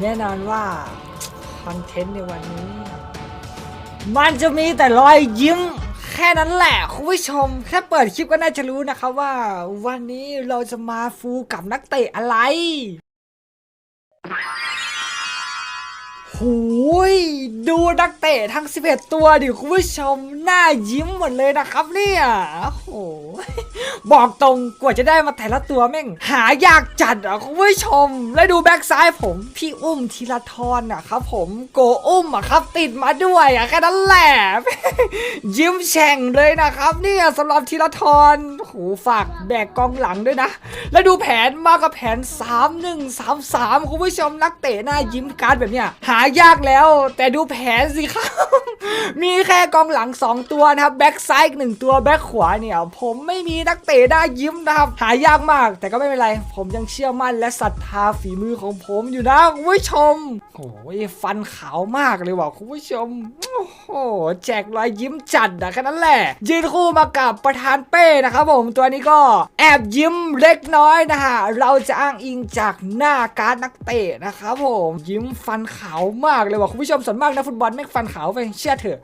แน่นอนว่าคอนเทนต์ในวันนี้ มันจะมีแต่รอยยิ้มแค่นั้นแหละ คุณผู้ชม แค่เปิดคลิปก็น่าจะรู้นะคะว่า วันนี้เราจะมาฟูกับนักเตะอะไร หูยดูนักเตะทั้ง 11 ตัวดิคุณผู้ชมหน้ายิ้มหมดเลยนะครับเนี่ยโอ้โหบอกตรงกว่าจะได้มาแต่ละตัวแม่งหายากจัดอะคุณผู้ชม แล้วดูแบ็กซ้ายผม พี่อุ้มธีรทรอะครับ ผมโกอุ้มอะครับ ติดมาด้วยอะแค่นั้นแหละยิ้มแฉ่งเลยนะครับเนี่ยสำหรับธีรทรโอ้โหฝากแบกกองหลังด้วยนะ แล้วดูแผนมากับแผน 3 1 3 3คุณผู้ชมนักเตะหน้ายิ้มการ์ดแบบเนี้ยหายากแล้ว แต่ดูแผนสิครับ มีแค่กองหลัง 2 ตัวนะครับแบ็กซ้ายหนึ่งตัวแบ็กขวาเนี่ย ผมไม่มีนักเตะหน้ยิ้มนะครับ หายากมาก แต่ก็ไม่เป็นไร ผมยังเชื่อมั่นและศรัทธาฝีมือของผมอยู่นะคุณผู้ชมโอ้ยฟันขาวมากเลยว่ะคุณผู้ชมโอ้โหแจกรอยยิ้มจัดอะแค่นั้นแหละ ยืนคู่มากับประธานเป้นะครับผมตัวนี้ก็แอบยิ้มเล็กน้อยนะฮะเราจะอ้างอิงจากหน้าการ์ดนักเตะนะครับผมยิ้มฟันขาวมากเลยว่ะคุณผู้ชมส่วนมากนะฟุตบอลแม่งฟันขาวไปเชื่อเถอะ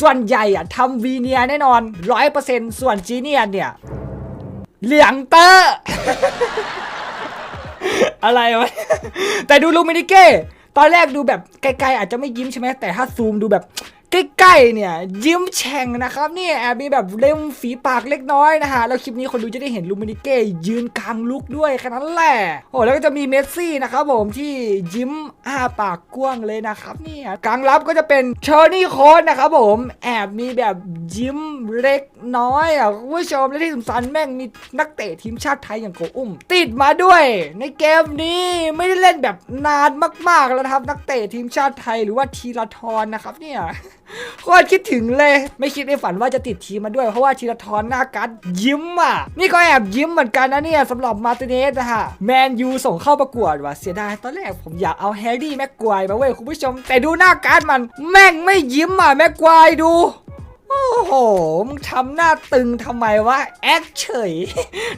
ส่วนใหญ่อะทำวีเนียแน่นอนร้อยเปอร์เซ็นต์ส่วนจีเนียเนี่ยเหลียงเตอร์อะไรวะแต่ดูลูมินิเก้ตอนแรกดูแบบไกลๆอาจจะไม่ยิ้มใช่ไหมแต่ถ้าซูมดูแบบ ใกล้ๆเนี่ยยิ้มแฉ่งนะครับนี่แอบมีแบบเล็มฝีปากเล็กน้อยนะฮะแล้วคลิปนี้คนดูจะได้เห็นลูมินิเก้ยืนกลางลุกด้วยแค่นั้นแหละโอ้แล้วก็จะมีเมสซี่นะครับผมที่ยิ้มอ้าปากกว้างเลยนะครับนี่กลางรับก็จะเป็นเชอร์นี่โค้ดนะครับผมแอบมีแบบยิ้มเล็กน้อยอะคุณผู้ชมและที่สำคัญแม่งมีนักเตะทีมชาติไทยอย่างโกอุ้ม ติดมาด้วย ในเกมนี้ไม่ได้เล่นแบบนานมากๆแล้วนะครับนักเตะทีมชาติไทยหรือว่าทีละทรนะครับเนี่ยโคตรคิดถึงเลย ไม่คิดในฝันว่าจะติดทีมมาด้วย เพราะว่าทีละทรหน้าการดยิ้มอะ นี่ก็แอบยิ้มเหมือนกันนะเนี่ยสำหรับมาร์ติเนสนะฮะแมนยูส่งเข้าประกวดว่ะเสียดายตอนแรกผมอยากเอาแฮร์รี่แม็กควายมาเว้ยคุณผู้ชม แต่ดูหน้าการ์ดมัน แม่งไม่ยิ้มอะแม็กควายดู โอ้โห มึงทำหน้าตึงทำไมวะ แอคเฉย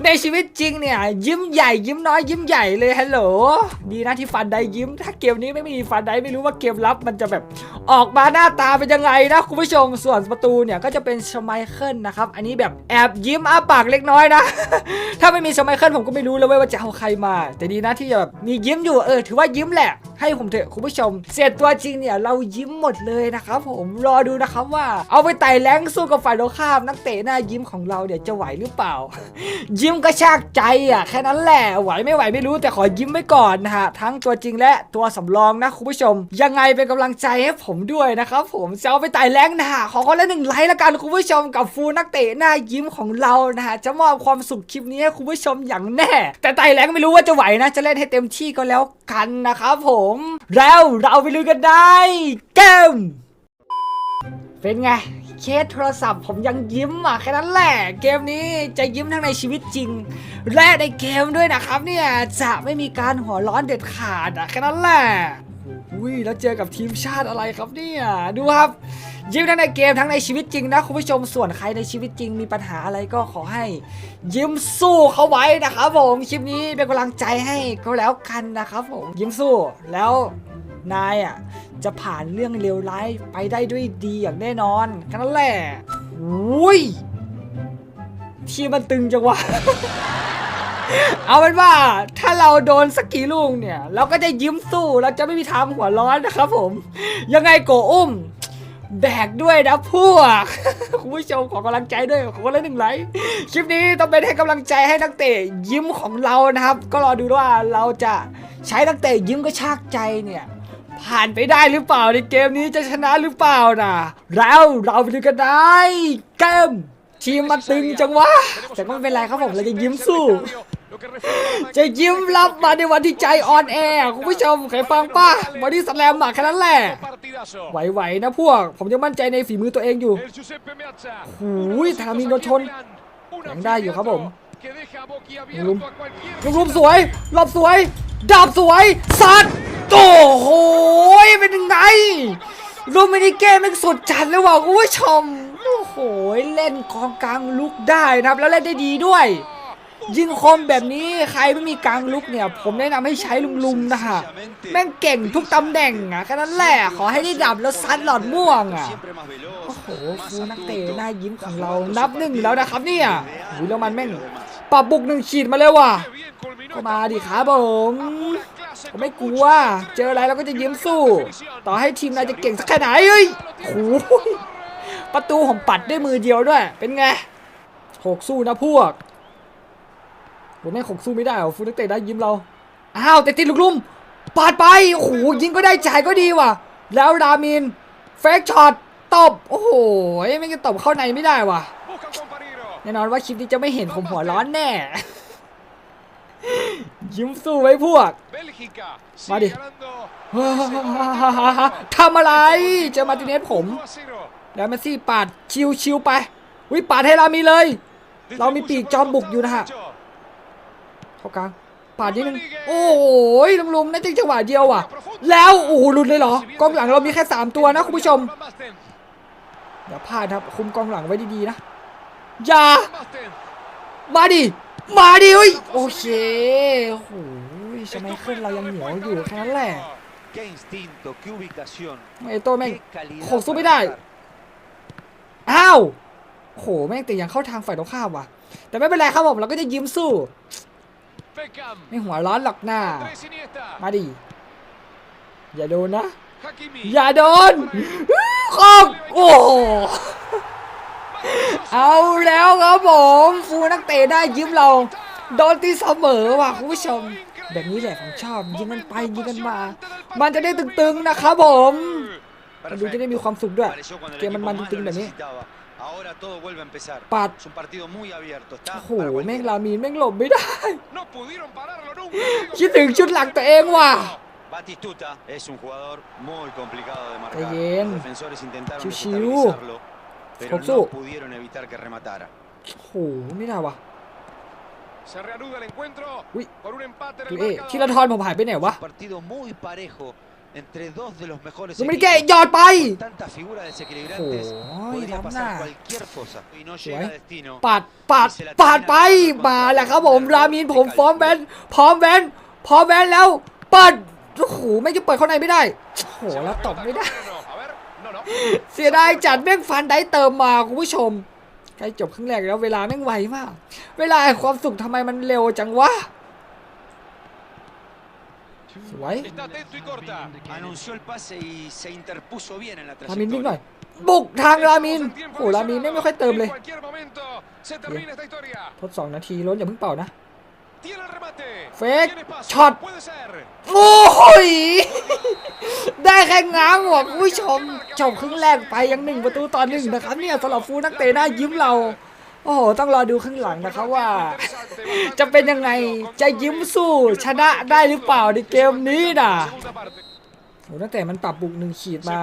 ในชีวิตจริงเนี่ย ยิ้มใหญ่ยิ้มน้อยยิ้มใหญ่เลยฮัลโหล ดีนะที่ฟันไดยิ้ม ถ้าเกมนี้ไม่มีฟันไดไม่รู้ว่าเกมรับมันจะแบบออกมาหน้าตาเป็นยังไงนะคุณผู้ชม ส่วนประตูเนี่ยก็จะเป็นชไมเคิลนะครับ อันนี้แบบแอบยิ้มอ้าปากเล็กน้อยนะ ถ้าไม่มีชไมเคิลผมก็ไม่รู้เลยเว้ยว่าจะเอาใครมา แต่ดีนะที่แบบมียิ้มอยู่เออถือว่ายิ้มแหละให้ผมเถอะคุณผู้ชม เสร็จตัวจริงเนี่ยเรายิ้มหมดเลยนะครับผมรอดูนะครับว่า เอาไปไต่แรงสู้กับฝ่ายตรงข้ามนักเตะหน้ายิ้มของเราเนี่ยจะไหวหรือเปล่า ยิ้มกระชากใจอะแค่นั้นแหละไหวไม่ไหวไม่รู้แต่ขอยิ้มไว้ก่อนนะฮะทั้งตัวจริงและตัวสำรองนะคุณผู้ชม ยังไงเป็นกำลังใจให้ผมด้วยนะครับผมจะเอาไปไต่แรงนะฮะขอคนละหนึ่งไลค์ละกันคุณผู้ชมกับฟูนักเตะหน้ายิ้มของเรานะฮะจะมอบความสุขคลิปนี้ให้คุณผู้ชมอย่างแน่ แต่ไต่แรงไม่รู้ว่าจะไหวนะ จะเล่นให้เต็มที่ก็แล้วกันนะครับผมแล้วเราไปลุยกันได้เกมเป็นไง เคสโทรศัพท์ผมยังยิ้มอะแค่นั้นแหละ เกมนี้จะยิ้มทั้งในชีวิตจริง และในเกมด้วยนะครับเนี่ยจะไม่มีการหัวร้อนเด็ดขาดอะแค่นั้นแหละอุ้ยแล้วเจอกับทีมชาติอะไรครับเนี่ยดูครับ ยิ้มทั้งในเกมทั้งในชีวิตจริงนะคุณผู้ชมส่วนใครในชีวิตจริงมีปัญหาอะไรก็ขอให้ ยิ้มสู้เขาไว้นะครับผมคลิปนี้เป็นกำลังใจให้ก็แล้วกันนะครับผมยิ้มสู้แล้วนายอะจะผ่านเรื่องเลวร้ายไปได้ด้วยดีอย่างแน่นอนแค่นั้นแหละอุ้ยทีมมันตึงจังวะ เอาเป็นว่าถ้าเราโดนสักกี่ลูกเนี่ย เราก็จะยิ้มสู้เราจะไม่มีทางหัวร้อนนะครับผม ยังไงโกอุ้ม แบกด้วยนะพวก คุณผู้ชมขอกำลังใจด้วยขอละหนึ่งไลค์คลิปนี้ต้องเป็นให้กำลังใจให้นักเตะยิ้มของเรานะครับ ก็รอดูว่าเราจะใช้นักเตะยิ้มกระชากใจเนี่ย ผ่านไปได้หรือเปล่าในเกมนี้จะชนะหรือเปล่านะแล้วเราไปดูกันได้เกม ทีมมันตึงจังวะ แต่ก็ไม่เป็นไรครับผมเราจะยิ้มสู้ จะยิ้มรับมาในวันที่ใจอ่อนแอคุณผู้ชมเคยฟังป่ะบอดี้สแลมอะแค่นั้นแหละไหวๆนะพวก ผมยังมั่นใจในฝีมือตัวเองอยู่หูยแต่ละมีโดนชนยังได้อยู่ครับผมลุมลูกลุมสวยรอบสวย ดาบสวยสัตว์โอ้โหเป็นยังไงลูมินิเก้แม่งสุดจัดเลยว่ะคุณผู้ชมโอ้โหเล่นกองกลางลุกได้นะครับ แล้วเล่นได้ดีด้วย ยิงคมแบบนี้ใครไม่มีกลางลุกเนี่ย ผมแนะนำให้ใช้ลุมๆนะฮะแม่งเก่งทุกตำแหน่งอะแค่นั้นแหละขอให้ได้ดับแล้วซัดหลอดม่วงอะโอ้โหฟูนักเตะหน้ายิ้มของเรานับหนึ่งแล้วนะครับเนี่ยหูยแล้วมันแม่งปรับบุกหนึ่งขีดมาเลยว่ะก็มาดิครับผมผมไม่กลัว เจออะไรเราก็จะยิ้มสู้ ต่อให้ทีมนายจะเก่งสักแค่ไหนเฮ้ยโอ้โห ประตูผมปัดด้วยมือเดียวด้วย เป็นไงหกสู้นะพวกผมแม่งหกสู้ไม่ได้เหรอฟูนักเตะได้ยิ้มเรา อ้าวแต่ติดลูกลุ่มปาดไปโอ้โหยิงก็ได้จ่ายก็ดีว่ะ แล้วรามินเฟกช็อตตบโอ้โหไม่งั้นตบเข้าในไม่ได้ว่ะแน่นอนว่าคลิปนี้จะไม่เห็นผมหัวร้อนแน่ ยิ้มสู้ไว้พวก มาดิทำอะไร เจอมาร์ติเนสผม แล้วเมสซี่ปาดชิวชิวๆไปวิปาดให้เรามีเลย เรามีปีกจอมบุกอยู่นะฮะเข้ากลางปาดนิดนึงโอ้โหลุมๆน่าจะจังหวะเดียวว่ะ แล้วโอ้โหหลุดเลยเหรอกองหลังเรามีแค่ 3 ตัวนะคุณผู้ชมอย่าพลาดครับคุมกองหลังไว้ดีๆนะอย่ามาดิมาดิเฮ้ยโอเคโอ้โหชไมเคิลเรายังเหนียวอยู่แค่นั้นแหละ Qué instinto, qué ubicación, ไอ้โตัวแม่ง qué calidad. โขกสู้ไม่ได้ para atacar. อ้าวโอ้โหแม่งแต่ยังเข้าทางฝ่ายตรงข้ามว่ะ แต่ไม่เป็นไรครับผมเราก็จะยิ้มสู้ ไม่หัวร้อนหรอกหน้า มาดิ อย่าโดนนะ อย่าโดนคอกโอ้โหเอาแล้วครับผมฟูนักเตะได้ยิ้มเรา โดนตีเสมอว่ะคุณผู้ชม แบบนี้แหละผมชอบยิงกันไปยิงกันมา มันจะได้ตึงๆนะครับผม มันดูจะได้มีความสุขด้วย Apareció cuando el เกมมัน equipo มัน más ตึ lo งๆแบบนี้ necesitaba. Ahora todo vuelve a empezar. ปัด Es un partido muy abierto. Está โอ้โห para แม่ง cualquiera. ลามีนแม่งหลบไม่ได้ No pudieron pararlo nunca. คิดถึงชุดหลังตัวเองว่ะ Batistuta es un jugador muy complicado de marcar. Está bien. Los defensores intentaron Chiu-chiu. desestabilizarlo, pero Foxu. no pudieron evitar que rematara. โอ้โห ไม่ได้ว่ะ Se reanuda el encuentro Uy. por un empate en ดู el เอ๊ะ marcador. ทีละทอนผมหายไปไหนวะ Un partido muy parejo entre dos de los mejores ดูไม่ได้แก equipos. หยอดไป Tantas figuras desequilibrantes. Joder, Podría Ramna. pasar cualquier cosa. Y no llega Joder. a destino. ปาดปาดปาดไป มาแหละครับผมรามินผมพร้อมแวนพร้อมแวนพร้อมแวนแล้ว เปิดโอ้โหไม่จะเปิดเข้าในไม่ได้โอ้โหแล้วตบไม่ได้ A ver, no, no. เสียดายจัดแม่งฟันได้เติมมาคุณผู้ชมใกล้จบครึ่งแรกแล้วเวลาแม่งไวมาก เวลาแห่งความสุขทำไมมันเร็วจังวะ สวย Está atento y corta. Anunció el pase y se interpuso bien en la รามินวิ่งหน่อย trayectoria. บุกทางรามิน El tiempo โอ้โหรามินไม่งไม่ค่อยเติมเลย En cualquier momento se termina esta historia. ทดสองนาทีล้นอย่าเพิ่งเป่านะ Tiene el remate. Fake Tiene espacio. shot. Puede ser. โอ้ยได้แค่ง้างหัวคุณผู้ชมจบครึ่งแรกไปยังหนึ่งประตูต่อหนึ่งนะครับเนี่ยสำหรับฟูนักเตะหน้ายิ้มเรา โอ้โห ต้องรอดูครึ่งหลังนะครับว่า จะเป็นยังไง จะยิ้มสู้ชนะได้หรือเปล่าในเกมนี้น่ะโหตั้งแต่มันปรับบุกหนึ่งขีดมา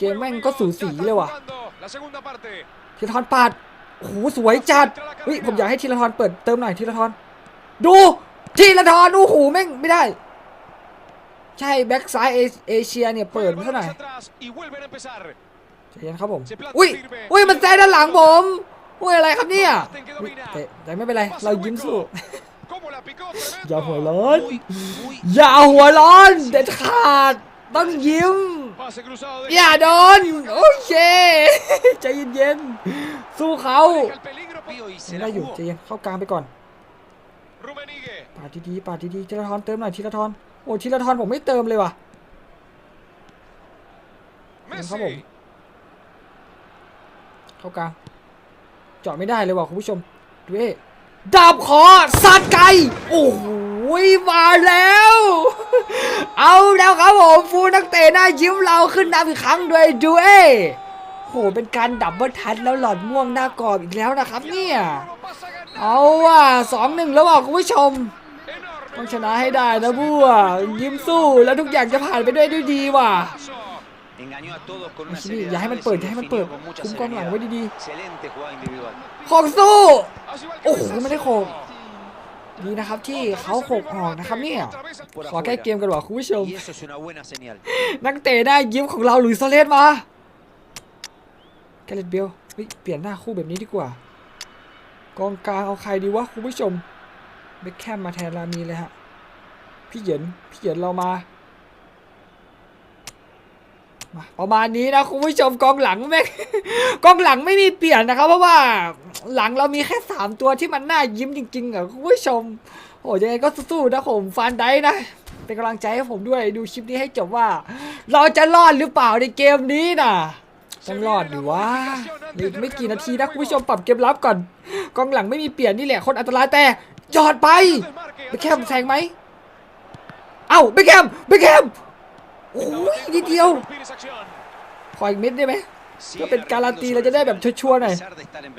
เกมแม่งก็สูสีเลยว่ะ jugando La segunda parte. ธีรทรปาดโอ้โหสวยจัดเฮ้ยผมอยากให้ธีรทรเปิดเติมหน่อยธีรทรดูธีรทรโอ้โหแม่งไม่ได้ ใช่แบ็กซ้ายเอเชียเนี่ยเปิดมาเท่าไหร่ใจเย็นครับผม อุ้ยอุ้ยมันแซงด้านหลังผม อุ้ยอะไรครับเนี่ยอุ๊ยแต่แต่ไม่เป็นไร เรายิ้มสู้ ¿Cómo la picó? Tremendo. อย่าหัวร้อน Muy, muy อย่าหัวร้อน เด็ดขาด ต้องยิ้ม Pase cruzado de อย่าโดน โอเค ใจเย็นๆ สู้เขา Deja el peligro por- rápido y se ยัง la ได้อยู่ jugó. ใจเย็นเข้ากลางไปก่อน Rummenigge. ปาดดีๆปาดดีๆธีรทรเติมหน่อยธีรทรโอ้ธีรทรผมไม่เติมเลยว่ะ Messi. ครับผมเข้ากลางเจาะไม่ได้เลยว่ะคุณผู้ชมดูเอ๊ดาบขอสัตว์ไก่โอ้โหมาแล้ว เอาแล้วครับผมฟูนักเตะหน้ายิ้มเราขึ้นนำอีกครั้งด้วยดูเอ้โหเป็นการดับเบิลทัชแล้วหลอดม่วงหน้ากรอบอีกแล้วนะครับเนี่ยเอาว่ะสองหนึ่งแล้วว่ะคุณผู้ชมต้องชนะให้ได้นะบัวยิ้มสู้แล้วทุกอย่างจะผ่านไปด้วยด้วยดีว่ะ ช่ serie de อย่าให้มัน errores เปิด y อย่าให้มันเปิด definió con mucha คุมกองหลังไว้ serenidad. ดี Excelente jugada individual. ๆของสู้ Así va el Oh, cabezazo. ไม่ได้โขกดีนะครับที่เขาโขกออกนะครับเนี่ย Otra vez el- Por ขอแก้ afuera. เกมกันว่ะคุณผู้ชม Y eso es una buena señal. นักเตะหน้ายิ้มของเราหลุยส์โซเลสมาแกเรตเบลเฮ้ยเปลี่ยนหน้าคู่แบบนี้ดีกว่า กองกลางเอาใครดีวะคุณผู้ชมเบคแคมมาแทนลามีเลยฮะพี่เหยินพี่เหยินเรามามา ประมาณนี้นะคุณผู้ชมกองหลังแม่กองหลังไม่มีเปลี่ยนนะครับ เพราะว่าหลังเรามีแค่สามตัวที่มันน่ายิ้มจริงๆอะคุณผู้ชม โอ้ยังไงก็สู้ๆนะผมฟานได้นะเป็นกำลังใจให้ผมด้วยดูคลิปนี้ให้จบว่า เราจะรอดหรือเปล่าในเกมนี้นะต้องรอดหรือว่าอีกไม่กี่นาทีนะคุณผู้ชมปรับเกมรับก่อนกองหลังไม่มีเปลี่ยนนี่แหละคนอันตรายแต่จอดไปเบคแคมแซงไหมเอ้าเบคแคมเบคแคม โอ้ยนิดเดียวขออีกเม็ดได้ไหมก็เป็นการันตีเราจะได้แบบชัวร์ๆหน่อย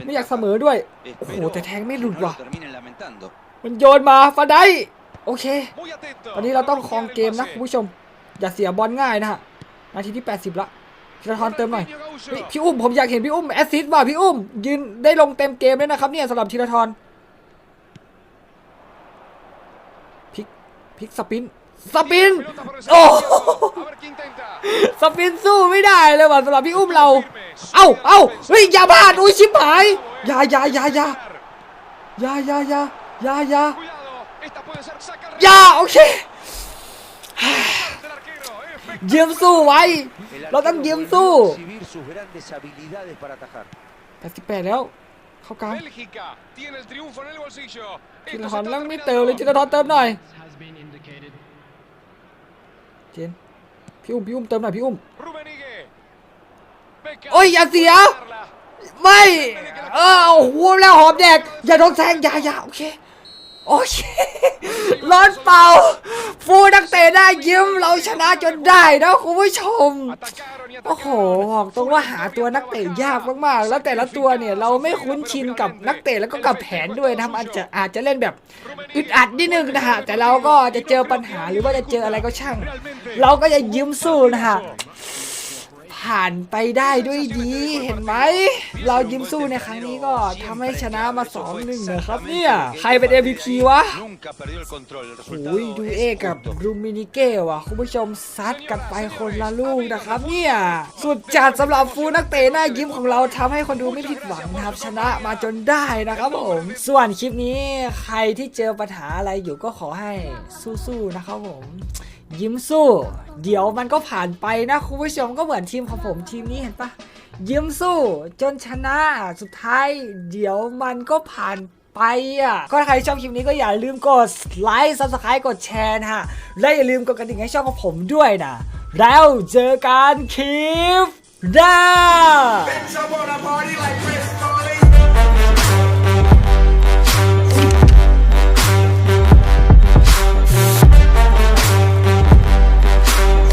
ไม่อยากเสมอด้วย โอ้โห แต่แทงไม่หลุดว่ะ มันโยนมาฟาได้โอเค ตอนนี้เราต้องครองเกมนะคุณผู้ชม อย่าเสียบอลง่ายนะฮะ นาทีที่ 80 ละธีรทรเติมหน่อยเฮ้ยพี่อุ้มผมอยากเห็นพี่อุ้มแอสซิสต์ว่ะพี่อุ้ม ยืนได้ลงเต็มเกมเลยนะครับเนี่ยสำหรับธีรทรพลิกพลิกสปิน สปิน โอ้โหสปินสู้ไม่ได้เลยว่ะสำหรับพี่อุ้มเรา เอ้าเอ้าเฮ้ยอย่าพลาดอุ้ยชิบหายอย่าอย่าอย่าอย่าอย่าอย่าอย่าอย่าอย่าอย่าโอเคยืมสู้ไว้ El เราต้อง arquero ยืม volvió สู้ a exhibir sus grandes habilidades para atajar. 88แล้ว เข้ากลาง Bélgica tiene el triunfo en el bolsillo. ธีร Esto ท se ร está ลังไม่เติมเลยธีร terminando. ทรเติมหน่อย จนพี่อุ้มพี่อุ้มเติมหน่อยพี่อุ้ม Rummenigge. Beckham. โอ้ยอย่าเสีย Darla. ไม่ เออโอ้โหแล้วหอมแดกอย่าโดนแซงอย่าอย่าโอเค โอเคร้อนเป่า ฟูนักเตะได้ยิ้มเราชนะจนได้นะคุณผู้ชม โอ้โหบอกตรงว่าหาตัวนักเตะยากมากๆ แล้วแต่ละตัวเนี่ยเราไม่คุ้นชินกับนักเตะแล้วก็กับแผนด้วยนะอาจจะอาจจะเล่นแบบอึดอัดนิดนึงนะฮะ แต่เราก็จะเจอปัญหาหรือว่าจะเจออะไรก็ช่าง เราก็จะยิ้มสู้นะฮะ ผ่านไปได้ด้วยดีเห็นไหม เรายิ้มสู้ในครั้งนี้ก็ทำให้ชนะมา2อหนึ่งนะครับเนี่ย ใครเป็น MVP วะโอ้ยดูเอกับรูมินิเก้ว่ะคุณผู้ชมซัดกันไปคนละลูกนะครับเนี่ย สุดจัดสำหรับฟูนักเตะหน้ายิ้มของเราทำให้คนดูไม่ผิดหวังนะครับชนะมาจนได้นะครับผม ส่วนคลิปนี้ใครที่เจอปัญหาอะไรอยู่ก็ขอให้สู้ๆนะครับผม ยิ้มสู้ เดี๋ยวมันก็ผ่านไปนะคุณผู้ชมก็เหมือนทีมของผมทีมนี้เห็นปะยิ้มสู้ จนชนะสุดท้าย เดี๋ยวมันก็ผ่านไปอะก็ถ้าใครชอบคลิปนี้ก็อย่าลืมกดไลค์ subscribe กดแชร์นะฮะ และอย่าลืมกดกระดิ่งให้ช่องของผมด้วยนะ แล้วเจอกันคลิปหน้า